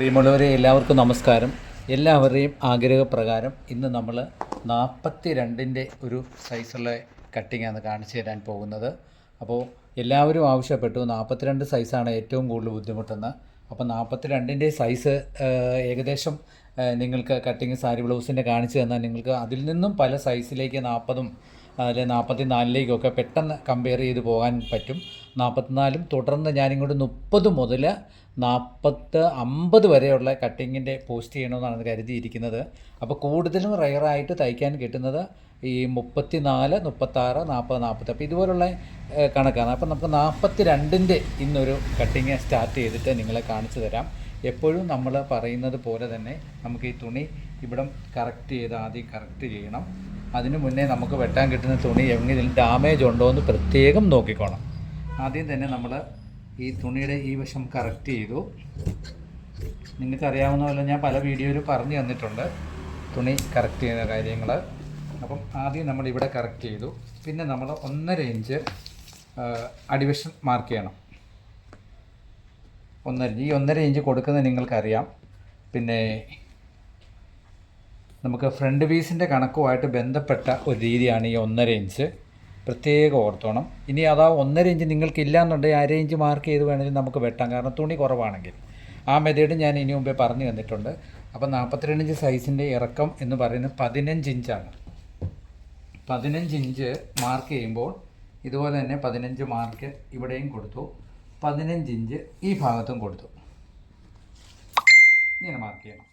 പ്രിയമുള്ളവരെ എല്ലാവർക്കും നമസ്കാരം. എല്ലാവരുടെയും ആഗ്രഹപ്രകാരം ഇന്ന് നമ്മൾ നാൽപ്പത്തി രണ്ടിന്റെ ഒരു സൈസുള്ള കട്ടിങ്ങാണ് കാണിച്ചു തരാൻ പോകുന്നത്. അപ്പോൾ എല്ലാവരും ആവശ്യപ്പെട്ടു. നാൽപ്പത്തിരണ്ട് സൈസാണ് ഏറ്റവും കൂടുതൽ ബുദ്ധിമുട്ടെന്ന് അപ്പോൾ നാൽപ്പത്തി രണ്ടിന്റെ സൈസ് ഏകദേശം നിങ്ങൾക്ക് കട്ടിങ് സാരി ബ്ലൗസിന്റെ കാണിച്ചു തന്നാൽ നിങ്ങൾക്ക് അതിൽ നിന്നും പല സൈസിലേക്ക് നാൽപ്പതും അതിൽ നാൽപ്പത്തി നാലിലേക്കൊക്കെ പെട്ടെന്ന് കമ്പയർ ചെയ്ത് പോകാൻ പറ്റും. നാൽപ്പത്തിനാലും തുടർന്ന് ഞാനിങ്ങോട്ട് മുപ്പത് മുതൽ നാൽപ്പത്ത് അമ്പത് വരെയുള്ള കട്ടിങ്ങിന്റെ പോസ്റ്റ് ചെയ്യണമെന്നാണ് കരുതിയിരിക്കുന്നത്. അപ്പോൾ കൂടുതലും റയറായിട്ട് തയ്ക്കാൻ കിട്ടുന്നത് ഈ മുപ്പത്തി നാല് മുപ്പത്താറ് നാൽപ്പത് നാൽപ്പത്തി അപ്പോൾ ഇതുപോലുള്ള കണക്കാണ്. അപ്പോൾ നമുക്ക് നാൽപ്പത്തി രണ്ടിന്റെ ഇന്നൊരു കട്ടിങ് സ്റ്റാർട്ട് ചെയ്തിട്ട് നിങ്ങളെ കാണിച്ചു തരാം. എപ്പോഴും നമ്മൾ പറയുന്നത് പോലെ തന്നെ നമുക്ക് ഈ തുണി ഇവിടം കറക്റ്റ് ചെയ്ത് ആദ്യം കറക്റ്റ് ചെയ്യണം. അതിനു മുന്നേ നമുക്ക് വെട്ടാൻ കിട്ടുന്ന തുണി എങ്ങനെ ഡാമേജ് ഉണ്ടോ എന്ന് പ്രത്യേകം നോക്കിക്കോണം. ആദ്യം തന്നെ നമ്മൾ ഈ തുണിയുടെ ഈ വശം കറക്റ്റ് ചെയ്തു. നിങ്ങൾക്കറിയാവുന്ന പോലെ ഞാൻ പല വീഡിയോയിൽ പറഞ്ഞു തന്നിട്ടുണ്ട് തുണി കറക്റ്റ് ചെയ്യുന്ന കാര്യങ്ങൾ. അപ്പം ആദ്യം നമ്മൾ ഇവിടെ കറക്റ്റ് ചെയ്തു. പിന്നെ നമ്മൾ ഒന്നര ഇഞ്ച് അടിവശം മാർക്ക് ചെയ്യണം. ഒന്നര ഈ ഒന്നര ഇഞ്ച് കൊടുക്കുന്നത് നിങ്ങൾക്കറിയാം. പിന്നെ നമുക്ക് ഫ്രണ്ട് പീസിന്റെ കണക്കുമായിട്ട് ബന്ധപ്പെട്ട ഒരു രീതിയാണ് ഈ ഒന്നര ഇഞ്ച് പ്രത്യേകം ഓർത്തോണം. ഇനി അതാ ഒന്നര ഇഞ്ച് നിങ്ങൾക്ക് ഇല്ലാന്നുണ്ടെങ്കിൽ അര ഇഞ്ച് മാർക്ക് ചെയ്ത് വേണമെങ്കിൽ നമുക്ക് വെട്ടാം. കാരണം തുണി കുറവാണെങ്കിൽ. ആ മെത്തേഡ് ഞാൻ ഇനി മുമ്പേ പറഞ്ഞു തന്നിട്ടുണ്ട്. അപ്പോൾ നാൽപ്പത്തിരണ്ട് ഇഞ്ച് സൈസിന്റെ ഇറക്കം എന്ന് പറയുന്നത് പതിനഞ്ച് ഇഞ്ചാണ്. പതിനഞ്ച് ഇഞ്ച് മാർക്ക് ചെയ്യുമ്പോൾ ഇതുപോലെ തന്നെ പതിനഞ്ച് മാർക്ക് ഇവിടെയും കൊടുത്തു. പതിനഞ്ച് ഇഞ്ച് ഈ ഭാഗത്തും കൊടുത്തു. ഇങ്ങനെ മാർക്ക് ചെയ്യണം.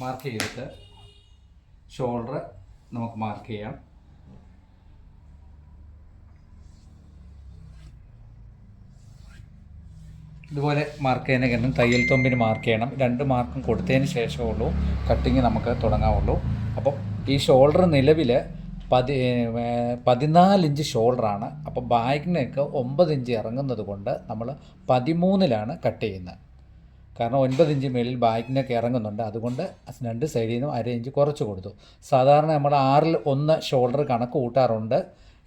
മാർക്ക് ചെയ്തിട്ട് ഷോൾഡർ നമുക്ക് മാർക്ക് ചെയ്യാം. ഇതുപോലെ മാർക്ക് ചെയ്യുന്ന തയ്യൽ തൊമ്പിന് മാർക്ക് ചെയ്യണം. രണ്ട് മാർക്കും കൊടുത്തതിന് ശേഷമേ ഉള്ളൂ കട്ടിങ് നമുക്ക് തുടങ്ങാവുള്ളൂ. അപ്പം ഈ ഷോൾഡർ നിലവിൽ പതി പതിനാലിഞ്ച് ഷോൾഡറാണ് അപ്പോൾ ബാഗിനൊക്കെ ഒമ്പത് ഇഞ്ച് ഇറങ്ങുന്നത് കൊണ്ട് നമ്മൾ പതിമൂന്നിലാണ് കട്ട് ചെയ്യുന്നത്. കാരണം ഒൻപത് ഇഞ്ച് മേളിൽ ബാഗിനൊക്കെ ഇറങ്ങുന്നുണ്ട്. അതുകൊണ്ട് രണ്ട് സൈഡിൽ നിന്നും അര ഇഞ്ച് കുറച്ച് കൊടുത്തു. സാധാരണ നമ്മൾ ആറിൽ ഒന്ന് ഷോൾഡർ കണക്ക് കൂട്ടാറുണ്ട്.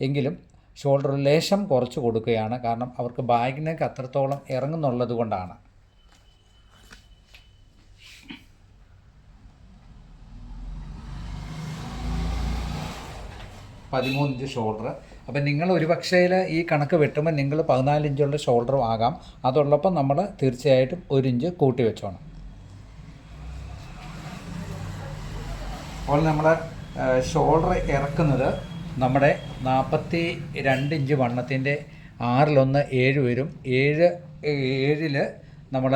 എങ്കിലും ഷോൾഡർ ലേശം കുറച്ച് കൊടുക്കുകയാണ്. കാരണം അവർക്ക് ബാഗിനേക്ക് അത്രത്തോളം ഇറങ്ങുന്നുള്ളത് കൊണ്ടാണ്. പതിമൂന്ന് ഇഞ്ച് ഷോൾഡർ. അപ്പം നിങ്ങൾ ഒരു പക്ഷേ ഈ കണക്ക് വെട്ടുമ്പോൾ നിങ്ങൾ പതിനാല് ഇഞ്ചുള്ള ഷോൾഡറും ആകാം അതുള്ളപ്പോൾ നമ്മൾ തീർച്ചയായിട്ടും ഒരു ഇഞ്ച് കൂട്ടി വെച്ചോണം. അപ്പോൾ നമ്മൾ ഷോൾഡർ ഇറക്കുന്നത് നമ്മുടെ നാൽപ്പത്തി രണ്ട് ഇഞ്ച് വണ്ണത്തിന്റെ ആറിലൊന്ന് ഏഴ് വരും. ഏഴ് ഏഴിൽ നമ്മൾ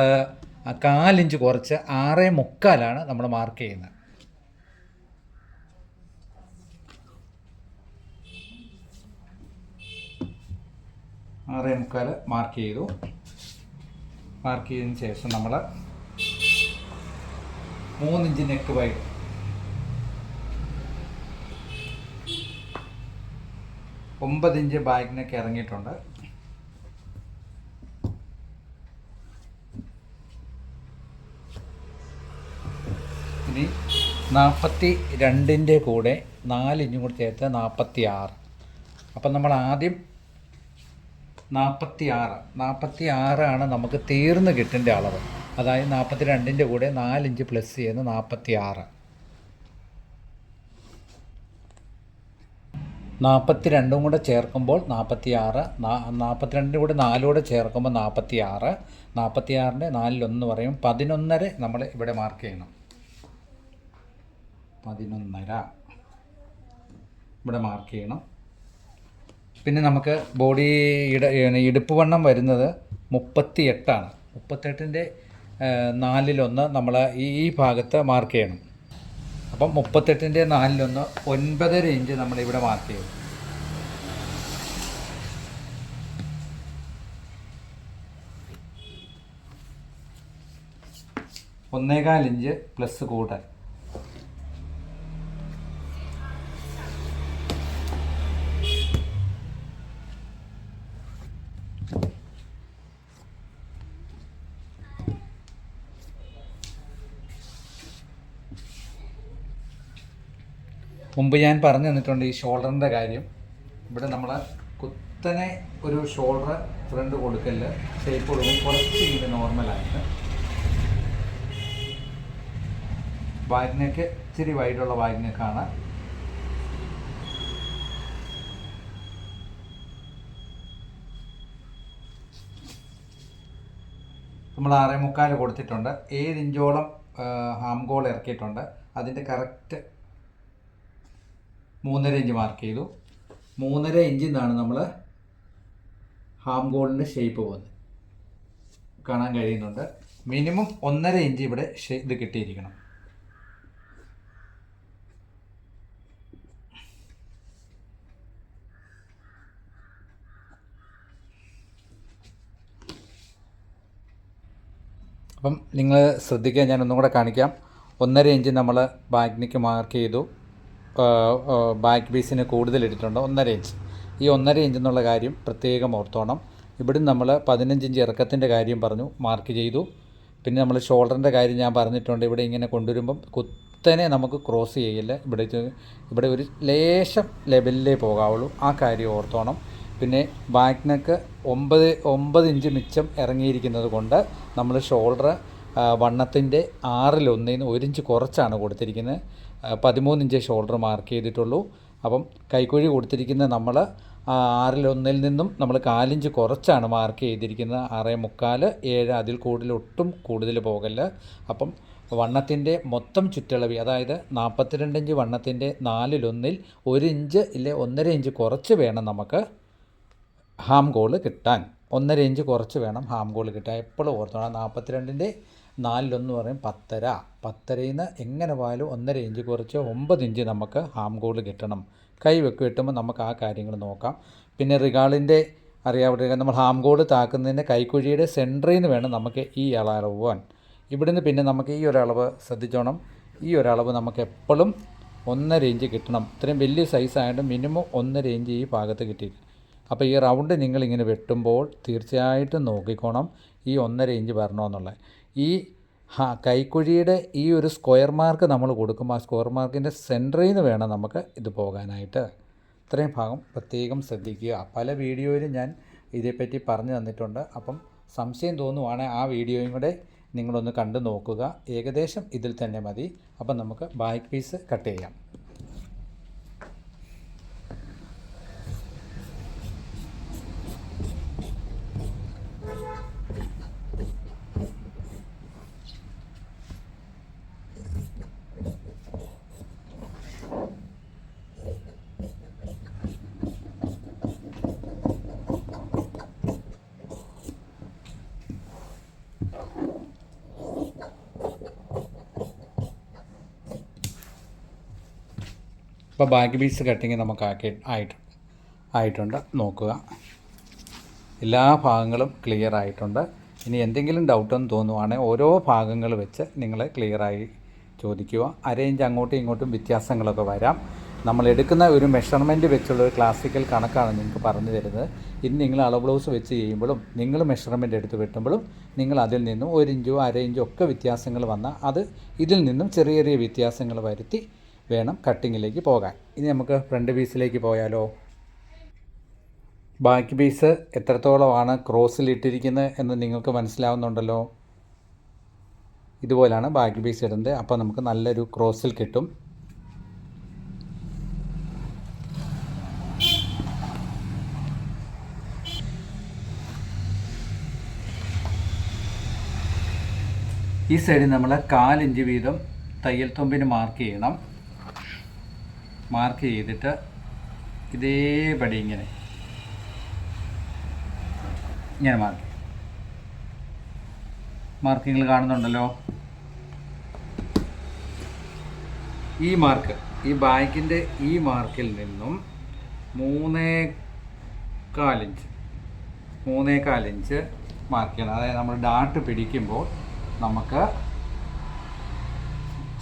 കാലിഞ്ച് കുറച്ച് ആറേ മുക്കാലാണ് നമ്മൾ മാർക്ക് ചെയ്യുന്നത്. ആറേ മുക്കാൽ മാർക്ക് ചെയ്തു. മാർക്ക് ചെയ്തതിന് ശേഷം നമ്മൾ മൂന്നിഞ്ച് നെക്ക് വൈഡ് ഒമ്പത് ഇഞ്ച് ബാഗിനൊക്കെ ഇറങ്ങിയിട്ടുണ്ട്. ഇനി നാൽപ്പത്തി രണ്ടിന്റെ കൂടെ നാലിഞ്ചും കൂടി ചേർത്ത് നാൽപ്പത്തി ആറ് അപ്പം നമ്മൾ ആദ്യം നാൽപ്പത്തി ആറ് നാൽപ്പത്തി ആറാണ് നമുക്ക് തീർന്ന് കിട്ടേണ്ട അളവ്. അതായത് നാൽപ്പത്തി രണ്ടിന്റെ കൂടെ നാലിഞ്ച് പ്ലസ് ചെയ്യുന്ന നാൽപ്പത്തി ആറ് നാൽപ്പത്തി രണ്ടും കൂടെ ചേർക്കുമ്പോൾ നാൽപ്പത്തി ആറ് നാൽപ്പത്തി രണ്ടിന്റെ കൂടെ നാലൂടെ ചേർക്കുമ്പോൾ നാൽപ്പത്തി ആറ് നാൽപ്പത്തി ആറിന്റെ നാലിലൊന്ന് പറയും. പതിനൊന്നര നമ്മൾ ഇവിടെ മാർക്ക് ചെയ്യണം. പതിനൊന്നര. ഇവിടെ മാർക്ക് ചെയ്യണം. പിന്നെ നമുക്ക് ബോഡി ഇട ഇടുപ്പ് വണ്ണം വരുന്നത് മുപ്പത്തി എട്ടാണ് മുപ്പത്തെട്ടിന്റെ നാലിലൊന്ന് നമ്മൾ ഈ ഈ ഭാഗത്ത് മാർക്ക് ചെയ്യണം. അപ്പം മുപ്പത്തെട്ടിന്റെ നാലിലൊന്ന് ഒൻപതര ഇഞ്ച് നമ്മളിവിടെ മാർക്ക് ചെയ്യും ഒന്നേകാൽ ഇഞ്ച് പ്ലസ് കൂട്ടാൻ. മുമ്പ് ഞാൻ പറഞ്ഞു തന്നിട്ടുണ്ട് ഈ ഷോൾഡറിന്റെ കാര്യം. ഇവിടെ നമ്മൾ കുത്തനെ ഒരു ഷോൾഡർ ഫ്രണ്ട് കൊടുക്കൽ ഷേപ്പ് കൊടുക്കും കുറച്ച് ഇത് നോർമലായിട്ട് ബാക്ക് നെക്ക് ഇച്ചിരി വൈഡുള്ള ബാക്ക് നെക്കാണ് നമ്മൾ ആറേ മുക്കാൽ കൊടുത്തിട്ടുണ്ട്. ഏഴ് ഇഞ്ചോളം ഹാം ഗോൾ ഇറക്കിയിട്ടുണ്ട്. അതിന്റെ കറക്റ്റ് മൂന്നര ഇഞ്ച് മാർക്ക് ചെയ്തു. മൂന്നര ഇഞ്ചിൽ നിന്നാണ് നമ്മൾ ഹാം ഗോളിന്റെ ഷേപ്പ് പോകുന്നത്. കാണാൻ കഴിയുന്നുണ്ട്. മിനിമം ഒന്നര ഇഞ്ച് ഇവിടെ ഇത് കിട്ടിയിരിക്കണം. അപ്പം നിങ്ങൾ ശ്രദ്ധിക്കുക ഞാൻ ഒന്നും കൂടെ കാണിക്കാം. ഒന്നര ഇഞ്ച് നമ്മൾ ബാക്കിനിക്ക് മാർക്ക് ചെയ്തു. ബാക്ക് പീസിന് കൂടുതൽ ഇട്ടിട്ടുണ്ട്? ഒന്നര ഇഞ്ച്. ഈ ഒന്നര ഇഞ്ച് എന്നുള്ള കാര്യം പ്രത്യേകം ഓർത്തോണം. ഇവിടെ നമ്മൾ പതിനഞ്ച് ഇഞ്ച് ഇറക്കത്തിന്റെ കാര്യം പറഞ്ഞു മാർക്ക് ചെയ്തു. പിന്നെ നമ്മൾ ഷോൾഡറിന്റെ കാര്യം ഞാൻ പറഞ്ഞിട്ടുണ്ട് ഇവിടെ ഇങ്ങനെ കൊണ്ടുവരുമ്പം കുത്തനെ നമുക്ക് ക്രോസ് ചെയ്യില്ല ഇവിടെ ഇവിടെ ഒരു ലേശം ലെവലിലേ പോകാവുള്ളൂ. ആ കാര്യം ഓർത്തോണം. പിന്നെ ബാക്ക് നെക്ക് ഒമ്പത് ഒമ്പത് ഇഞ്ച് മിച്ചം ഇറങ്ങിയിരിക്കുന്നത് കൊണ്ട് നമ്മൾ ഷോൾഡർ വണ്ണത്തിന്റെ ആറിലൊന്നിൽ നിന്ന് ഒരു ഇഞ്ച് കുറച്ചാണ് കൊടുത്തിരിക്കുന്നത്. പതിമൂന്ന് ഇഞ്ച് ഷോൾഡർ മാർക്ക് ചെയ്തിട്ടുള്ളൂ. അപ്പം കൈക്കുഴി കൊടുത്തിരിക്കുന്ന നമ്മൾ ആറിലൊന്നിൽ നിന്നും നമ്മൾ കാലിഞ്ച് കുറച്ചാണ് മാർക്ക് ചെയ്തിരിക്കുന്നത്. ആറേ മുക്കാൽ ഏഴ് അതിൽ കൂടുതൽ ഒട്ടും കൂടുതൽ പോകല്ല. അപ്പം വണ്ണത്തിന്റെ മൊത്തം ചുറ്റളവി അതായത് നാൽപ്പത്തിരണ്ട് ഇഞ്ച് വണ്ണത്തിന്റെ നാലിലൊന്നിൽ ഒരു ഇഞ്ച് ഇല്ലെ ഒന്നര ഇഞ്ച് കുറച്ച് വേണം നമുക്ക് ഹാം ഗോൾ കിട്ടാൻ. ഒന്നര ഇഞ്ച് കുറച്ച് വേണം ഹാം ഗോൾ കിട്ടാൻ. എപ്പോഴും ഓർത്തോണം നാൽപ്പത്തിരണ്ടിന്റെ നാലിലൊന്ന് പറയും പത്തര. പത്തരയിൽ നിന്ന് എങ്ങനെ പോയാലും ഒന്നര ഇഞ്ച് കുറച്ച് ഒമ്പത് ഇഞ്ച് നമുക്ക് ഹാം ഗോൾ കിട്ടണം. കൈ വെക്ക് കിട്ടുമ്പോൾ നമുക്ക് ആ കാര്യങ്ങൾ നോക്കാം. പിന്നെ റിഗാളിന്റെ അറിയാവുന്ന നമ്മൾ ഹാം ഗോൾ താക്കുന്നതിന്റെ കൈക്കുഴിയുടെ സെന്ററിൽ നിന്ന് വേണം നമുക്ക് ഈ അളവ് പോകാൻ ഇവിടുന്ന് പിന്നെ നമുക്ക് ഈ ഒരളവ് ശ്രദ്ധിച്ചോണം. ഈ ഒരളവ് നമുക്ക് എപ്പോഴും ഒന്നര ഇഞ്ച് കിട്ടണം. ഇത്രയും വലിയ സൈസ് ആയതുകൊണ്ട് മിനിമം ഒന്നര ഇഞ്ച് ഈ ഭാഗത്ത് കിട്ടിയിട്ട് അപ്പോൾ ഈ റൗണ്ട് നിങ്ങളിങ്ങനെ വെട്ടുമ്പോൾ തീർച്ചയായിട്ടും നോക്കിക്കോണം ഈ ഒന്നര ഇഞ്ച് വരണമെന്നുള്ളത് ഈ ഹാ കൈക്കുഴിയുടെ ഈ ഒരു സ്ക്വയർ മാർക്ക് നമ്മൾ കൊടുക്കുമ്പോൾ ആ സ്ക്വയർ മാർക്കിന്റെ സെന്ററിൽ നിന്ന് വേണം നമുക്ക് ഇത് പോകാനായിട്ട്. ഇത്രയും ഭാഗം പ്രത്യേകം ശ്രദ്ധിക്കുക. പല വീഡിയോയിലും ഞാൻ ഇതേപ്പറ്റി പറഞ്ഞു തന്നിട്ടുണ്ട്. അപ്പം സംശയം തോന്നുവാണെങ്കിൽ ആ വീഡിയോയും കൂടെ നിങ്ങളൊന്ന് കണ്ടു നോക്കുക. ഏകദേശം ഇതിൽ തന്നെ മതി. അപ്പം നമുക്ക് ബാക്ക് പീസ് കട്ട് ചെയ്യാം. അപ്പോൾ ബാക്ക് പീസ് കട്ടിങ് നമുക്ക് ആക്കി ആയിട്ട് ആയിട്ടുണ്ട്. നോക്കുക. എല്ലാ ഭാഗങ്ങളും ക്ലിയർ ആയിട്ടുണ്ട്. ഇനി എന്തെങ്കിലും ഡൗട്ടെന്ന് തോന്നുവാണെങ്കിൽ ഓരോ ഭാഗങ്ങൾ വെച്ച് നിങ്ങൾ ക്ലിയറായി ചോദിക്കുക. അരയിഞ്ച് അങ്ങോട്ടും ഇങ്ങോട്ടും വ്യത്യാസങ്ങളൊക്കെ വരാം. നമ്മൾ എടുക്കുന്ന ഒരു മെഷർമെന്റ് വെച്ചുള്ള ഒരു ക്ലാസിക്കൽ കണക്കാണ് നിങ്ങൾക്ക് പറഞ്ഞു തരുന്നത്. ഇനി നിങ്ങൾ അളവ് ബ്ലൗസ് വെച്ച് ചെയ്യുമ്പോഴും നിങ്ങൾ മെഷർമെന്റ് എടുത്ത് വെട്ടുമ്പോഴും നിങ്ങൾ അതിൽ നിന്നും ഒരു ഇഞ്ചോ അര ഇഞ്ചോ ഒക്കെ വ്യത്യാസങ്ങൾ വന്നാൽ അത് ഇതിൽ നിന്നും ചെറിയ ചെറിയ വ്യത്യാസങ്ങൾ വരുത്തി വേണം കട്ടിങ്ങിലേക്ക് പോകാൻ. ഇനി നമുക്ക് ഫ്രണ്ട് പീസിലേക്ക് പോയാലോ? ബാക്ക് പീസ് എത്രത്തോളമാണ് ക്രോസിൽ ഇട്ടിരിക്കുന്നത് എന്ന് നിങ്ങൾക്ക് മനസ്സിലാവുന്നുണ്ടല്ലോ. ഇതുപോലാണ് ബാക്ക് പീസ് ഇടുന്നത് അപ്പോൾ നമുക്ക് നല്ലൊരു ക്രോസിൽ കിട്ടും. ഈ സൈഡിൽ നമ്മൾ കാലിഞ്ച് വീതം തയ്യൽ തുമ്പിന് മാർക്ക് ചെയ്യണം. മാർക്ക് ചെയ്തിട്ട് ഇതേപടി ഇങ്ങനെ. ഇങ്ങനെ മാർക്ക് മാർക്കിങ്ങൾ കാണുന്നുണ്ടല്ലോ. ഈ മാർക്ക് ഈ ബാക്കിന്റെ ഈ മാർക്കിൽ നിന്നും മൂന്നേ കാലിഞ്ച് മൂന്നേ കാലിഞ്ച് മാർക്ക് ചെയ്യണം. അതായത് നമ്മൾ ഡാട്ട് പിടിക്കുമ്പോൾ നമുക്ക്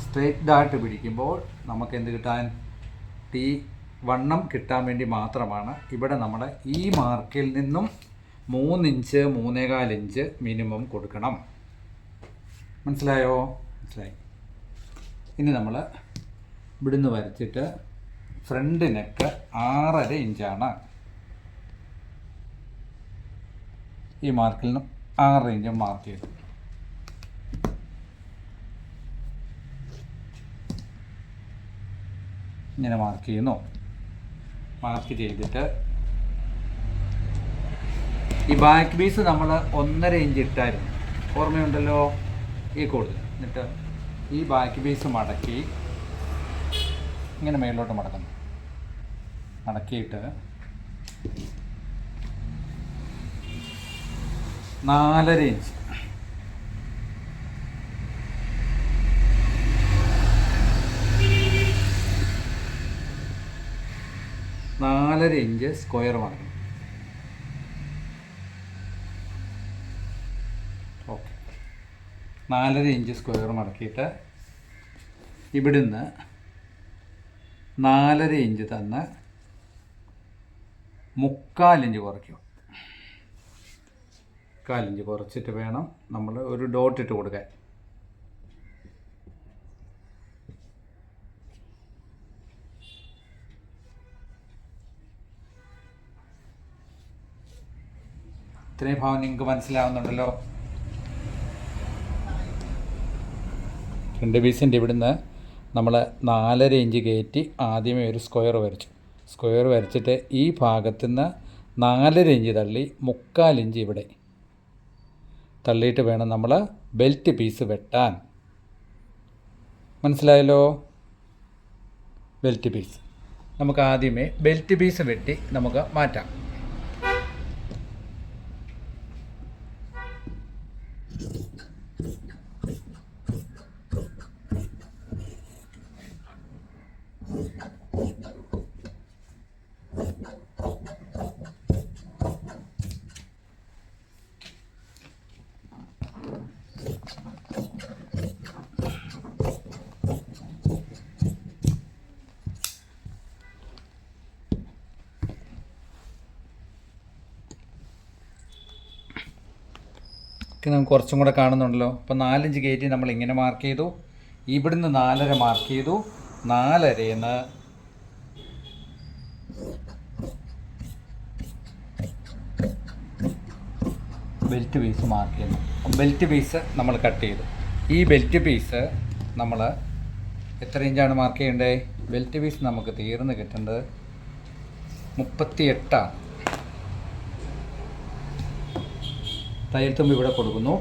സ്ട്രേറ്റ് ഡാട്ട് പിടിക്കുമ്പോൾ നമുക്ക് എന്ത് കിട്ടാൻ? ഈ വണ്ണം കിട്ടാൻ വേണ്ടി മാത്രമാണ് ഇവിടെ നമ്മൾ ഈ മാർക്കിൽ നിന്നും മൂന്നിഞ്ച് മൂന്നേകാൽ ഇഞ്ച് മിനിമം കൊടുക്കണം. മനസ്സിലായോ? മനസ്സിലായി. ഇനി നമ്മൾ ഇവിടുന്ന് വരച്ചിട്ട് ഫ്രണ്ട് ആറര ഇഞ്ചാണ്. ഈ മാർക്കിൽ നിന്നും ആറര ഇഞ്ച് മാർക്ക് ചെയ്തു. ഇങ്ങനെ മാർക്ക് ചെയ്യുന്നു. മാർക്ക് ചെയ്തിട്ട് ഈ ബാക്ക് പീസ് നമ്മൾ ഒന്നര ഇഞ്ച് ഇട്ടായിരുന്നു. ഓർമ്മയുണ്ടല്ലോ? ഈ കൂടുതൽ എന്നിട്ട് ഈ ബാക്ക് പീസ് മടക്കി ഇങ്ങനെ മേളിലോട്ട് മടക്കുന്നു. മടക്കിയിട്ട് നാലര ഇഞ്ച് നാലര ഇഞ്ച് സ്ക്വയർ വാങ്ങി നാലര ഇഞ്ച് സ്ക്വയർ മടക്കിയിട്ട് ഇവിടുന്ന് നാലര ഇഞ്ച് തന്ന് മുക്കാലിഞ്ച് കുറയ്ക്കും കാലിഞ്ച് കുറച്ചിട്ട് വേണം നമ്മൾ ഒരു ഡോട്ടിട്ട് കൊടുക്കാൻ. ഇത്രയും ഭാവം നിങ്ങൾക്ക് മനസ്സിലാവുന്നുണ്ടല്ലോ. രണ്ട് പീസിന്റെ ഇവിടുന്ന് നമ്മൾ നാലര ഇഞ്ച് കയറ്റി ആദ്യമേ ഒരു സ്ക്വയർ വരച്ചു. സ്ക്വയർ വരച്ചിട്ട് ഈ ഭാഗത്തു നിന്ന് നാലര ഇഞ്ച് തള്ളി മുക്കാൽ ഇഞ്ച് ഇവിടെ തള്ളിയിട്ട് വേണം നമ്മൾ ബെൽറ്റ് പീസ് വെട്ടാൻ. മനസ്സിലായല്ലോ? Belt piece. നമുക്ക് ആദ്യമേ ബെൽറ്റ് പീസ് വെട്ടി നമുക്ക് മാറ്റാം. ഒക്കെ നമുക്ക് കുറച്ചും കൂടെ കാണുന്നുണ്ടല്ലോ. അപ്പോൾ നാലഞ്ച് ഗേറ്റ് നമ്മൾ ഇങ്ങനെ മാർക്ക് ചെയ്തു. ഇവിടുന്ന് നാലര മാർക്ക് ചെയ്തു. നാലരയെന്ന് ബെൽറ്റ് പീസ് മാർക്ക് ചെയ്യുന്നു ബെൽറ്റ് പീസ് നമ്മൾ കട്ട് ചെയ്തു. ഈ ബെൽറ്റ് പീസ് നമ്മൾ എത്ര ഇഞ്ചാണ് മാർക്ക് ചെയ്യേണ്ടത് ബെൽറ്റ് പീസ് നമുക്ക് തീർന്ന് കിട്ടേണ്ടത് മുപ്പത്തി എട്ടാണ് തയ്യൽ തുമ്പ് ഇവിടെ കൊടുക്കുന്നു.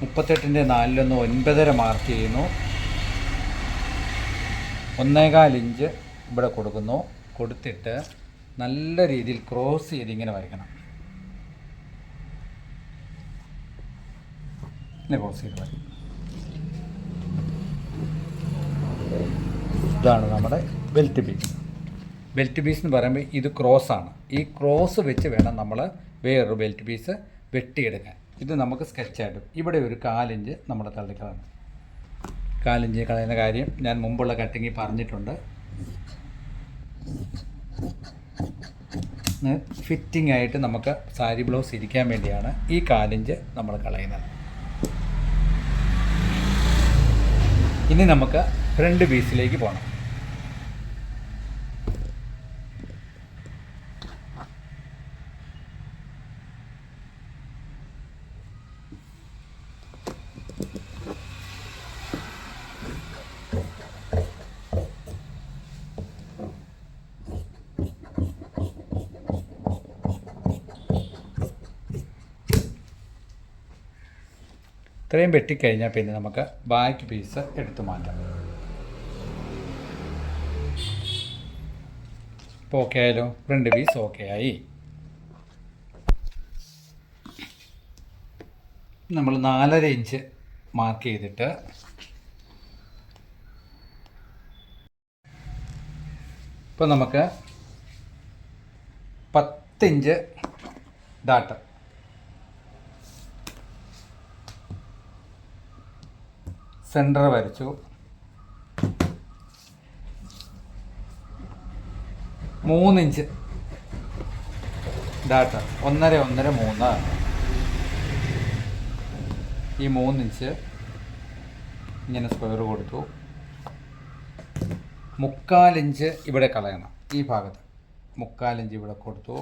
മുപ്പത്തെട്ടിന്റെ നാലിലൊന്ന് ഒൻപതര മാർക്ക് ചെയ്യുന്നു. ഒന്നേകാൽ ഇഞ്ച് ഇവിടെ കൊടുക്കുന്നു. കൊടുത്തിട്ട് നല്ല രീതിയിൽ ക്രോസ് ചെയ്ത് ഇങ്ങനെ വരയ്ക്കണം. ഇങ്ങനെ ക്രോസ് ചെയ്ത് വരയ്ക്കും ഇതാണ് നമ്മുടെ ബെൽറ്റ് പീസ് ബെൽറ്റ് പീസ് എന്ന് പറയുമ്പോൾ ഇത് ക്രോസ് ആണ്. ഈ ക്രോസ് വെച്ച് വേണം നമ്മൾ വേറൊരു ബെൽറ്റ് പീസ് വെട്ടിയെടുക്കാൻ. ഇത് നമുക്ക് സ്കെച്ചായിട്ടും ഇവിടെ ഒരു കാലിഞ്ച് നമ്മുടെ തള്ളിക്കളയണം കാലിഞ്ച് കളയുന്ന കാര്യം ഞാൻ മുമ്പുള്ള കട്ടിങ്ങിൽ പറഞ്ഞിട്ടുണ്ട്. ഫിറ്റിംഗ് ആയിട്ട് നമുക്ക് സാരി ബ്ലൗസ് ഇരിക്കാൻ വേണ്ടിയാണ് ഈ കാലിഞ്ച് നമ്മൾ കളയുന്നത്. ഇനി നമുക്ക് ഫ്രണ്ട് പീസിലേക്ക് പോകണം ഇത്രയും വെട്ടിക്കഴിഞ്ഞാൽ പിന്നെ നമുക്ക് ബാക്ക് പീസ് എടുത്തു മാറ്റാം. ഇപ്പോൾ ഓക്കെ ആയാലോ ഫ്രണ്ട് പീസ് ഓക്കെ ആയി. നമ്മൾ നാലര ഇഞ്ച് മാർക്ക് ചെയ്തിട്ട് ഇപ്പോൾ നമുക്ക് പത്തിഞ്ച് ഡാറ്റ സെന്റർ വരച്ചു. മൂന്നിഞ്ച്. ഡാറ്റ ഒന്നര ഒന്നര മൂന്ന്. ഈ മൂന്നിഞ്ച് ഇങ്ങനെ സ്ക്വയർ കൊടുത്തു. മുക്കാലിഞ്ച് ഇവിടെ കളയണം ഈ ഭാഗത്ത്. മുക്കാലിഞ്ച് ഇവിടെ കൊടുത്തു.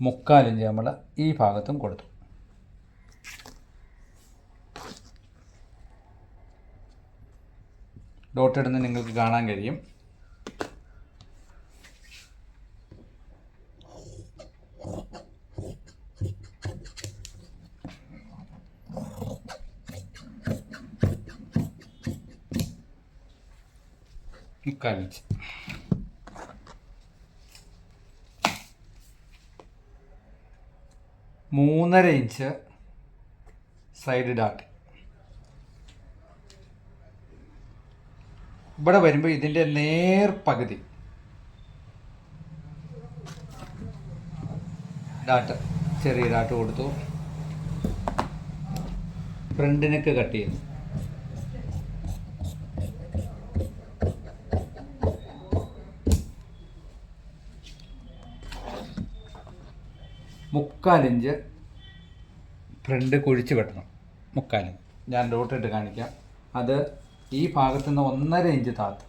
മുക്കാലിഞ്ച് നമ്മൾ ഈ ഭാഗത്തും കൊടുത്തു. ഡോട്ട് ഇടുന്നത് നിങ്ങൾക്ക് കാണാൻ കഴിയും. മൂന്നര ഇഞ്ച് സൈഡ് ഡാട്ട് ഇവിടെ വരുമ്പോൾ ഇതിന്റെ നേർ പകുതി ഡാട്ട് ചെറിയ ഡാട്ട് കൊടുത്തു. ഫ്രണ്ടിനൊക്കെ കട്ട് ചെയ്യുന്നു മുക്കാലിഞ്ച് ഫ്രണ്ട് കുഴിച്ച് വെട്ടണം. മുക്കാലിഞ്ച്. ഞാൻ ഡോട്ടിട്ട് കാണിക്കാം. അത് ഈ ഭാഗത്ത് നിന്ന് ഒന്നര ഇഞ്ച് താത്ത്.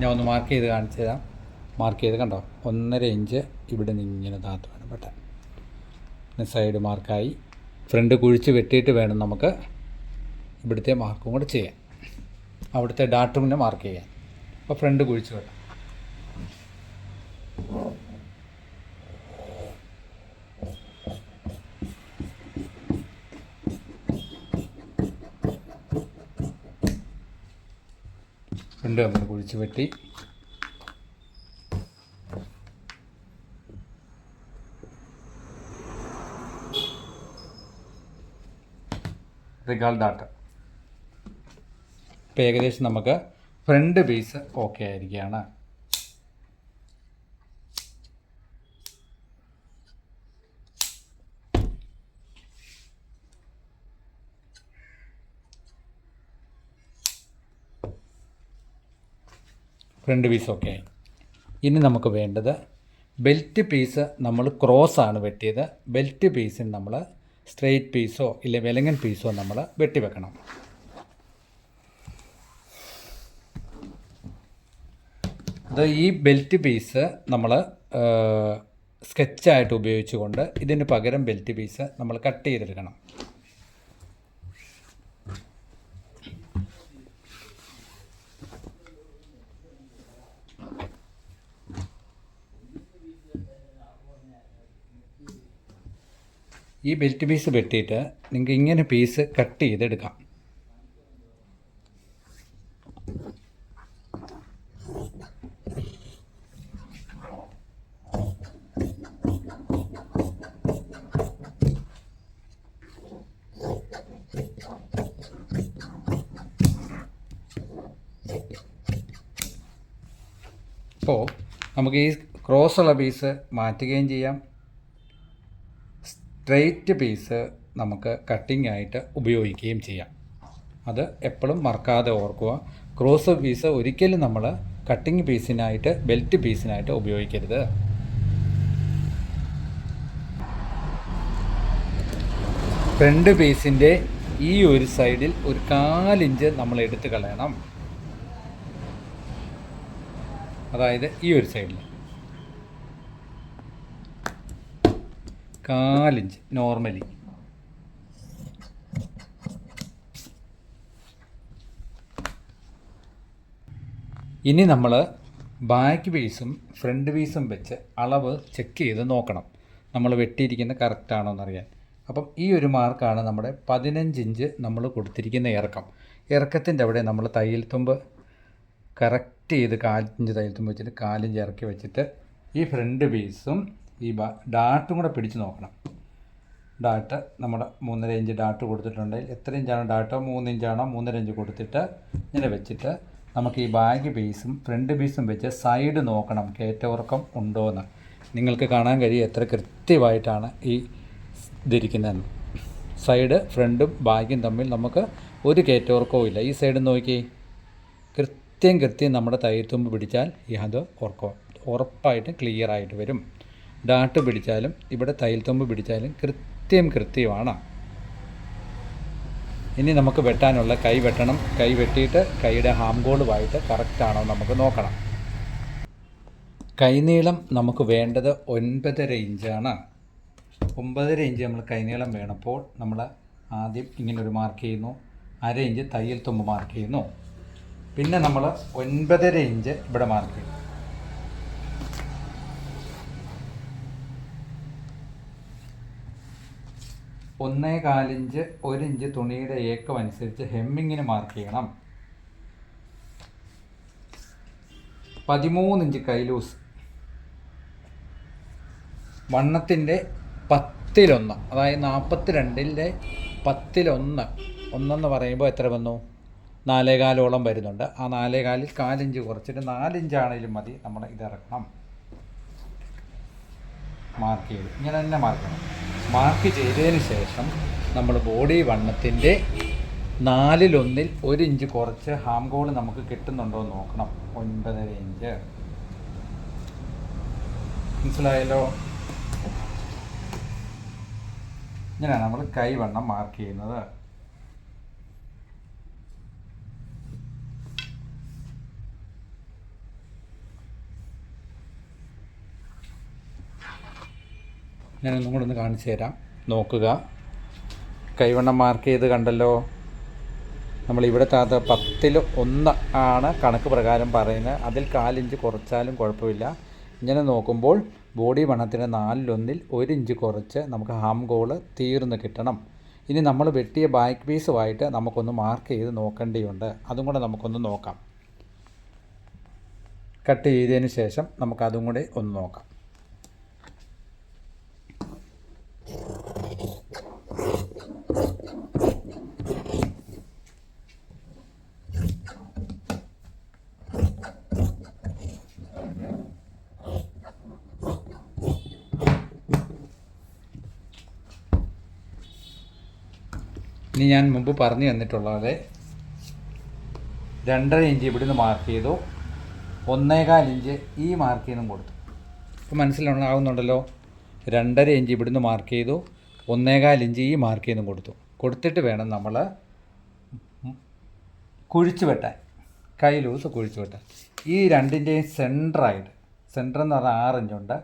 ഞാൻ ഒന്ന് മാർക്ക് ചെയ്ത് കാണിച്ചു തരാം. മാർക്ക് ചെയ്ത് കണ്ടോ? ഒന്നര ഇഞ്ച് ഇവിടെ നിന്ന് ഇങ്ങനെ താത്ത് വേണം പെട്ടെ സൈഡ് മാർക്കായി ഫ്രണ്ട് കുഴിച്ച് വെട്ടിയിട്ട് വേണം നമുക്ക് ഇവിടുത്തെ മാർക്കും കൂടെ ചെയ്യാൻ. അവിടുത്തെ ഡാട്ടുമിനെ മാർക്ക് ചെയ്യാൻ. അപ്പോൾ ഫ്രണ്ട് കുഴിച്ച് വെട്ടാം ഫ്രണ്ട് നമ്മൾ കുഴിച്ച് വെട്ടി. റിഗാൾ ഡാറ്റ ഇപ്പം ഏകദേശം നമുക്ക് ഫ്രണ്ട് പീസ് ഓക്കെ ആയിരിക്കുകയാണ് ഫ്രണ്ട് പീസ് ഓക്കെ ഇനി നമുക്ക് വേണ്ടത് ബെൽറ്റ് പീസ് നമ്മൾ ക്രോസ് ആണ് വെട്ടിയത്. ബെൽറ്റ് പീസിന് നമ്മൾ സ്ട്രെയിറ്റ് പീസോ ഇല്ലെങ്കിൽ വിലങ്ങൻ പീസോ നമ്മൾ വെട്ടി അത് ഈ ബെൽറ്റ് പീസ് നമ്മൾ സ്കെച്ചായിട്ട് ഉപയോഗിച്ചുകൊണ്ട് ഇതിന് പകരം ബെൽറ്റ് പീസ് നമ്മൾ കട്ട് ചെയ്തെടുക്കണം. ഈ ബെൽറ്റ് പീസ് വെട്ടിയിട്ട് നിങ്ങൾക്ക് ഇങ്ങനെ പീസ് കട്ട് ചെയ്തെടുക്കാം. അപ്പോൾ നമുക്ക് ഈ ക്രോസുള്ള പീസ് മാറ്റുകയും ചെയ്യാം. സ്ട്രെയിറ്റ് പീസ് നമുക്ക് കട്ടിംഗ് ആയിട്ട് ഉപയോഗിക്കുകയും ചെയ്യാം. അത് എപ്പോഴും മറക്കാതെ ഓർക്കുക. ക്രോസ് പീസ് ഒരിക്കലും നമ്മൾ കട്ടിംഗ് പീസിനായിട്ട് ബെൽറ്റ് പീസിനായിട്ട് ഉപയോഗിക്കരുത്. ഫ്രണ്ട് പീസിന്റെ ഈ ഒരു സൈഡിൽ ഒരു കാലിഞ്ച് നമ്മൾ എടുത്ത് കളയണം. അതായത് ഈ ഒരു സൈഡിൽ കാലിഞ്ച് നോർമലി ഇനി നമ്മൾ ബാക്ക് പീസും ഫ്രണ്ട് പീസും വെച്ച് അളവ് ചെക്ക് ചെയ്ത് നോക്കണം. നമ്മൾ വെട്ടിയിരിക്കുന്നത് കറക്റ്റാണോ എന്നറിയാൻ. അപ്പം ഈ ഒരു മാർക്കാണ് നമ്മുടെ പതിനഞ്ച് ഇഞ്ച് നമ്മൾ കൊടുത്തിരിക്കുന്ന ഇറക്കം. ഇറക്കത്തിന്റെ അവിടെ നമ്മൾ തയ്യൽ തുമ്പ് കറക്റ്റ് ചെയ്ത് കാലിഞ്ച് തയ്യത്തും വെച്ചിട്ട് കാലിഞ്ച് ഇറക്കി വെച്ചിട്ട് ഈ ഫ്രണ്ട് പീസും ഈ ഡാട്ടും കൂടെ പിടിച്ച് നോക്കണം. ഡാട്ട് നമ്മുടെ മൂന്നര ഇഞ്ച് ഡാട്ട് കൊടുത്തിട്ടുണ്ടെങ്കിൽ എത്ര ഇഞ്ചാണോ ഡാട്ടോ മൂന്ന് ഇഞ്ചാണോ മൂന്നര ഇഞ്ച് കൊടുത്തിട്ട് ഇങ്ങനെ വെച്ചിട്ട് നമുക്ക് ഈ ബാഗ് പീസും ഫ്രണ്ട് പീസും വെച്ച് സൈഡ് നോക്കണം. കയറ്റവർക്കം ഉണ്ടോ എന്ന് നിങ്ങൾക്ക് കാണാൻ കഴിയും എത്ര കൃത്യമായിട്ടാണ് ഈ ഇതിരിക്കുന്നതെന്ന്. സൈഡ് ഫ്രണ്ടും ബാഗും തമ്മിൽ നമുക്ക് ഒരു കയറ്റവർക്കവും ഇല്ല. ഈ സൈഡ് നോക്കി കൃത്യം കൃത്യം കൃത്യം നമ്മുടെ തയ്യത്തുമ്പ് പിടിച്ചാൽ അത് ഉറക്കം ഉറപ്പായിട്ട് ക്ലിയർ ആയിട്ട് വരും. ഡാട്ട് പിടിച്ചാലും ഇവിടെ തയ്യൽത്തുമ്പ് പിടിച്ചാലും കൃത്യം കൃത്യമാണ്. ഇനി നമുക്ക് വെട്ടാനുള്ള കൈ വെട്ടണം. കൈ വെട്ടിയിട്ട് കൈയുടെ ഹാം ഗോളുമായിട്ട് കറക്റ്റാണോ നമുക്ക് നോക്കണം. കൈനീളം നമുക്ക് വേണ്ടത് ഒൻപതര ഇഞ്ചാണ് ഒമ്പതര ഇഞ്ച് നമ്മൾ കൈനീളം വേണപ്പോൾ നമ്മൾ ആദ്യം ഇങ്ങനെ ഒരു മാർക്ക് ചെയ്യുന്നു. അര ഇഞ്ച് തയ്യൽ തുമ്പ് മാർക്ക് ചെയ്യുന്നു. പിന്നെ നമ്മൾ ഒൻപതര ഇഞ്ച് ഇവിടെ മാർക്ക് ചെയ്യും. ഒന്നേ കാലിഞ്ച് ഒരു ഇഞ്ച് തുണിയുടെ ഏക്കം അനുസരിച്ച് ഹെമ്മിങ്ങിന് മാർക്ക് ചെയ്യണം. പതിമൂന്ന് ഇഞ്ച് കൈലൂസ് വണ്ണത്തിന്റെ പത്തിലൊന്ന് അതായത് നാൽപ്പത്തി രണ്ടിന്റെ പത്തിലൊന്ന് ഒന്നെന്ന് പറയുമ്പോൾ എത്ര വന്നു? നാലേകാലോളം വരുന്നുണ്ട്. ആ നാലേകാലിൽ കാലിഞ്ച് കുറച്ചിട്ട് നാലിഞ്ചാണേലും മതി നമ്മൾ ഇതിറക്കണം. മാർക്ക് ചെയ്ത്. ഇങ്ങനെ തന്നെ മാർക്ക് ചെയ്യണം. മാർക്ക് ചെയ്തതിന് ശേഷം നമ്മൾ ബോഡി വണ്ണത്തിന്റെ നാലിലൊന്നിൽ ഒരു ഇഞ്ച് കുറച്ച് ഹാം ഗോൾ നമുക്ക് കിട്ടുന്നുണ്ടോ എന്ന് നോക്കണം. ഒൻപതര ഇഞ്ച് മനസ്സിലായല്ലോ? ഇങ്ങനെയാണ് നമ്മൾ കൈവണ്ണം മാർക്ക് ചെയ്യുന്നത്. ഞാനൊന്നും കൂടെ ഒന്ന് കാണിച്ചു തരാം. നോക്കുക. കൈവണ്ണം മാർക്ക് ചെയ്ത് കണ്ടല്ലോ. നമ്മൾ ഇവിടെ താത്ത പത്തിൽ ഒന്ന് ആണ് കണക്ക് പ്രകാരം പറയുന്നത്. അതിൽ കാലിഞ്ച് കുറച്ചാലും കുഴപ്പമില്ല. ഇങ്ങനെ നോക്കുമ്പോൾ ബോഡി വണ്ണത്തിന് നാലിലൊന്നിൽ ഒരു ഇഞ്ച് കുറച്ച് നമുക്ക് ഹാം ഗോൾ തീർന്ന് കിട്ടണം. ഇനി നമ്മൾ വെട്ടിയ ബാക്ക് പീസുമായിട്ട് നമുക്കൊന്ന് മാർക്ക് ചെയ്ത് നോക്കേണ്ടിയുണ്ട് അതും കൂടെ നമുക്കൊന്ന് നോക്കാം. കട്ട് ചെയ്തതിന് ശേഷം നമുക്കതും കൂടി ഒന്ന് നോക്കാം. ഇനി ഞാൻ മുമ്പ് പറഞ്ഞു തന്നിട്ടുള്ളത് രണ്ടര ഇഞ്ച് ഇവിടുന്ന് മാർക്ക് ചെയ്തു. ഒന്നേകാൽ ഇഞ്ച് ഈ മാർക്ക് ചെയ്തും കൊടുത്തു. ഇപ്പം മനസ്സിലാവുന്നുണ്ടല്ലോ? രണ്ടര ഇഞ്ച് ഇവിടുന്ന് മാർക്ക് ചെയ്തു. ഒന്നേകാൽ ഇഞ്ച് ഈ മാർക്ക് ചെയ്തും കൊടുത്തു. കൊടുത്തിട്ട് വേണം നമ്മൾ കുഴിച്ചു വെട്ടാൻ. കൈ ലൂസ് കുഴിച്ചു വെട്ടാൻ. ഈ രണ്ടിന്റെയും സെന്ററായിട്ട് സെന്റർ എന്ന് പറഞ്ഞാൽ ആറ് ഇഞ്ചുണ്ട്.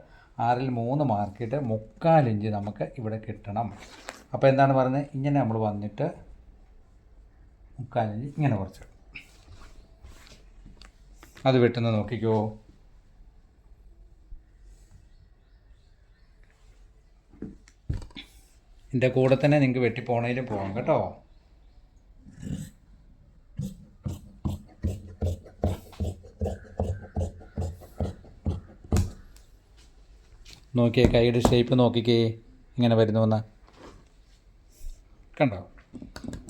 ആറിൽ മൂന്ന് മാർക്കിട്ട് മുക്കാൽ ഇഞ്ച് നമുക്ക് ഇവിടെ കിട്ടണം. അപ്പോൾ എന്താണ് പറയുന്നത് ഇങ്ങനെ നമ്മൾ വന്നിട്ട് ഇഞ്ച് ഇങ്ങനെ കുറച്ച് അത് വെട്ടുന്ന നോക്കിക്കോ. എന്റെ കൂടെ തന്നെ നിങ്ങൾക്ക് വെട്ടിപ്പോണേലും പോകാം കേട്ടോ. നോക്കിയേ കൈയുടെ ഷേപ്പ് നോക്കിക്കേ. ഇങ്ങനെ വരുന്നുവെന്ന് കണ്ടോ?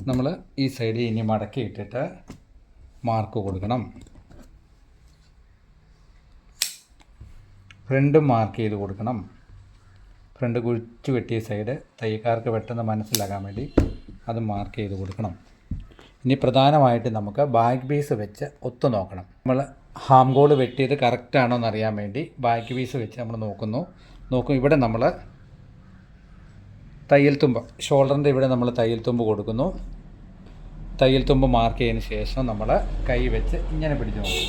നമ്മൾ ഈ സൈഡിൽ ഇനി മടക്കി ഇട്ടിട്ട് മാർക്ക് കൊടുക്കണം. ഫ്രണ്ട് മാർക്ക് ചെയ്ത് കൊടുക്കണം. ഫ്രണ്ട് കുഴിച്ച് വെട്ടിയ സൈഡ് തയ്യക്കാർക്ക് പെട്ടെന്ന് മനസ്സിലാക്കാൻ വേണ്ടി അത് മാർക്ക് ചെയ്ത് കൊടുക്കണം. ഇനി പ്രധാനമായിട്ട് നമുക്ക് ബാക്ക് പീസ് വെച്ച് ഒത്തു നോക്കണം. നമ്മൾ ഹാം ഗോൾ വെട്ടിയത് കറക്റ്റ് ആണോ എന്ന് അറിയാൻ വേണ്ടി ബാക്ക് പീസ് വെച്ച് നമ്മൾ നോക്കുന്നു. നോക്കും ഇവിടെ നമ്മൾ തയ്യൽ തുമ്പ് ഷോൾഡറിന്റെ ഇവിടെ നമ്മൾ തയ്യൽ തുമ്പ് കൊടുക്കുന്നു. തയ്യൽ തുമ്പ് മാർക്ക് ചെയ്തതിന് ശേഷം നമ്മൾ കൈ വെച്ച് ഇങ്ങനെ പിടിച്ചു നോക്കും.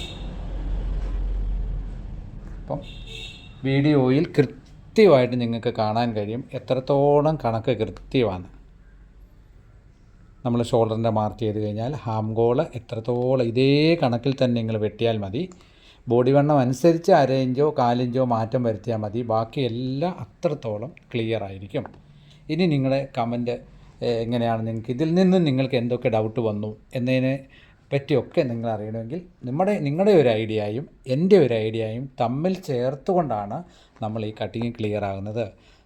അപ്പം വീഡിയോയിൽ കൃത്യമായിട്ട് നിങ്ങൾക്ക് കാണാൻ കഴിയും. എത്രത്തോളം കണക്ക് കൃത്യമാണ്. നമ്മൾ ഷോൾഡറിന്റെ മാർക്ക് ചെയ്ത് കഴിഞ്ഞാൽ ഹാം ഗോൾ എത്രത്തോളം ഇതേ കണക്കിൽ തന്നെ നിങ്ങൾ വെട്ടിയാൽ മതി. ബോഡി വണ്ണം അനുസരിച്ച് അരയിഞ്ചോ കാലിഞ്ചോ മാറ്റം വരുത്തിയാൽ മതി. ബാക്കിയെല്ലാം അത്രത്തോളം ക്ലിയർ ആയിരിക്കും. ഇനി നിങ്ങളെ കമന്റ് എങ്ങനെയാണ് നിങ്ങൾക്ക് ഇതിൽ നിന്നും നിങ്ങൾക്ക് എന്തൊക്കെ ഡൗട്ട് വന്നു എന്നതിനെ പറ്റിയൊക്കെ നിങ്ങൾ അറിയണമെങ്കിൽ നമ്മുടെ നിങ്ങളുടെ ഒരു ഐഡിയയും എന്റെ ഒരു ഐഡിയയും തമ്മിൽ ചേർത്തുകൊണ്ടാണ് നമ്മൾ ഈ കട്ടിങ് ക്ലിയർ ആകുന്നത്.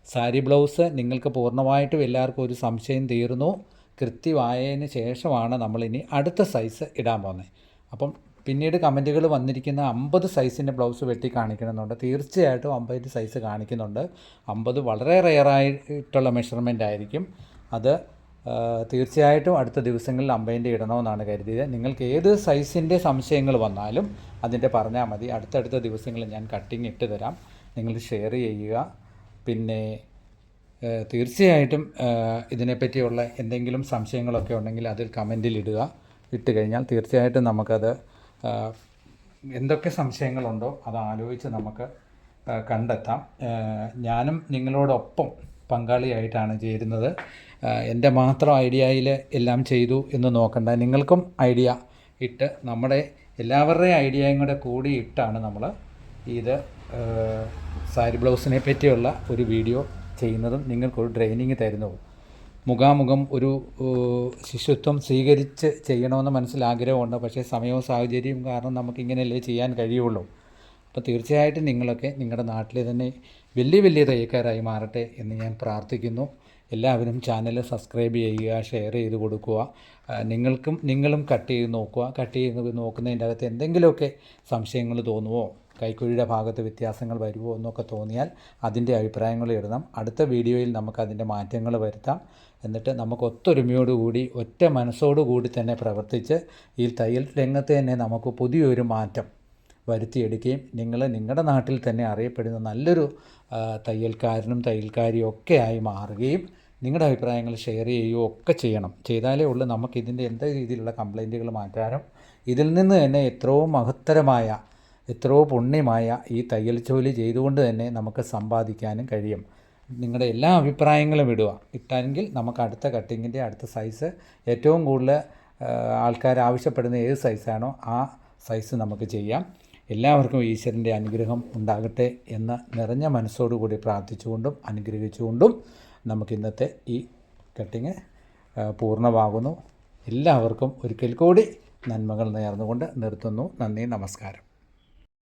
സാരി ബ്ലൗസ് നിങ്ങൾക്ക് പൂർണമായിട്ടും എല്ലാവർക്കും ഒരു സംശയം തീർന്നു. കൃത്യമായതിന് ശേഷമാണ് നമ്മളിനി അടുത്ത സൈസ് ഇടാൻ പോകുന്നത്. അപ്പം പിന്നീട് കമന്റുകൾ വന്നിരിക്കുന്ന അമ്പത് സൈസിന്റെ ബ്ലൗസ് വെട്ടി കാണിക്കണമെന്നുണ്ട്. തീർച്ചയായിട്ടും അമ്പത് സൈസ് കാണിക്കുന്നുണ്ട്. അമ്പത് വളരെ റെയറായിട്ടുള്ള മെഷർമെന്റ് ആയിരിക്കും. അത് തീർച്ചയായിട്ടും അടുത്ത ദിവസങ്ങളിൽ അമ്പതിന്റെ ഇടണമെന്നാണ് കരുതിയത്. നിങ്ങൾക്ക് ഏത് സൈസിന്റെ സംശയങ്ങൾ വന്നാലും അതിന്റെ പറഞ്ഞാൽ മതി. അടുത്തടുത്ത ദിവസങ്ങളിൽ ഞാൻ കട്ടിങ് ഇട്ട് തരാം. നിങ്ങൾ ഷെയർ ചെയ്യുക. പിന്നെ തീർച്ചയായിട്ടും ഇതിനെപ്പറ്റിയുള്ള എന്തെങ്കിലും സംശയങ്ങളൊക്കെ ഉണ്ടെങ്കിൽ അതിൽ കമന്റിൽ ഇടുക. ഇട്ട് കഴിഞ്ഞാൽ തീർച്ചയായിട്ടും നമുക്കത് എന്തൊക്കെ സംശയങ്ങളുണ്ടോ അത് ആലോചിച്ച് നമുക്ക് കണ്ടെത്താം. ഞാനും നിങ്ങളോടൊപ്പം പങ്കാളിയായിട്ടാണ് ചേരുന്നത്. എന്റെ മാത്രം ഐഡിയയിൽ എല്ലാം ചെയ്തു എന്ന് നോക്കണ്ട. നിങ്ങൾക്കും ഐഡിയ ഇട്ട് നമ്മുടെ എല്ലാവരുടെയും ഐഡിയയും കൂടെ കൂടി ഇട്ടാണ് നമ്മൾ ഇത് സാരി ബ്ലൗസിനെ പറ്റിയുള്ള ഒരു വീഡിയോ ചെയ്യുന്നതും നിങ്ങൾക്കൊരു ട്രെയിനിങ് തരുന്നതും. മുഖാമുഖം ഒരു ശിശുത്വം സ്വീകരിച്ച് ചെയ്യണമെന്ന് മനസ്സിൽ ആഗ്രഹമുണ്ട് പക്ഷേ സമയവും സാഹചര്യവും കാരണം നമുക്ക് ഇങ്ങനെയല്ലേ ചെയ്യാൻ കഴിയുള്ളൂ. അപ്പോൾ തീർച്ചയായിട്ടും നിങ്ങളൊക്കെ നിങ്ങളുടെ നാട്ടിലെ തന്നെ വലിയ വലിയ തയ്യക്കാരായി മാറട്ടെ എന്ന് ഞാൻ പ്രാർത്ഥിക്കുന്നു. എല്ലാവരും ചാനൽ സബ്സ്ക്രൈബ് ചെയ്യുക ഷെയർ ചെയ്ത് കൊടുക്കുക. നിങ്ങൾക്കും നിങ്ങളും കട്ട് ചെയ്ത് നോക്കുക. കട്ട് ചെയ്ത് നോക്കുന്നതിന്റെ അകത്ത് എന്തെങ്കിലുമൊക്കെ സംശയങ്ങൾ തോന്നുമോ കൈക്കുഴിയുടെ ഭാഗത്ത് വ്യത്യാസങ്ങൾ വരുമോ എന്നൊക്കെ തോന്നിയാൽ അതിന്റെ അഭിപ്രായങ്ങൾ ഇടണം. അടുത്ത വീഡിയോയിൽ നമുക്ക് അതിന്റെ മാറ്റങ്ങൾ വരുത്താം. എന്നിട്ട് നമുക്ക് ഒത്തൊരുമയോടുകൂടി ഒറ്റ മനസ്സോടുകൂടി തന്നെ പ്രവർത്തിച്ച് ഈ തയ്യൽ രംഗത്ത് തന്നെ നമുക്ക് പുതിയൊരു മാറ്റം വരുത്തിയെടുക്കുകയും നിങ്ങൾ നിങ്ങളുടെ നാട്ടിൽ തന്നെ അറിയപ്പെടുന്ന നല്ലൊരു തയ്യൽക്കാരനും തയ്യൽക്കാരിയും ഒക്കെ ആയി മാറുകയും നിങ്ങളുടെ അഭിപ്രായങ്ങൾ ഷെയർ ചെയ്യുകയോ ഒക്കെ ചെയ്യണം. ചെയ്താലേ ഉള്ളൂ നമുക്ക് ഇതിന്റെ എന്ത് രീതിയിലുള്ള കംപ്ലൈന്റുകൾ മാറ്റാനും ഇതിൽ നിന്ന് തന്നെ എത്രയോ മഹത്തരമായ എത്രയോ പുണ്യമായ ഈ തയ്യൽ ജോലി ചെയ്തുകൊണ്ട് തന്നെ നമുക്ക് സമ്പാദിക്കാനും കഴിയും. നിങ്ങളുടെ എല്ലാ അഭിപ്രായങ്ങളും ഇടുക. ഇട്ടാണെങ്കിൽ നമുക്ക് അടുത്ത കട്ടിങ്ങിന്റെ അടുത്ത സൈസ് ഏറ്റവും കൂടുതൽ ആൾക്കാർ ആവശ്യപ്പെടുന്ന ഏത് സൈസാണോ ആ സൈസ് നമുക്ക് ചെയ്യാം. എല്ലാവർക്കും ഈശ്വരന്റെ അനുഗ്രഹം ഉണ്ടാകട്ടെ എന്ന് നിറഞ്ഞ മനസ്സോടുകൂടി പ്രാർത്ഥിച്ചുകൊണ്ടും അനുഗ്രഹിച്ചുകൊണ്ടും നമുക്ക് ഇന്നത്തെ ഈ കട്ടിങ് പൂർണമാകുന്നു. എല്ലാവർക്കും ഒരിക്കൽ കൂടി നന്മകൾ നേർന്നുകൊണ്ട് നിർത്തുന്നു. നന്ദി നമസ്കാരം.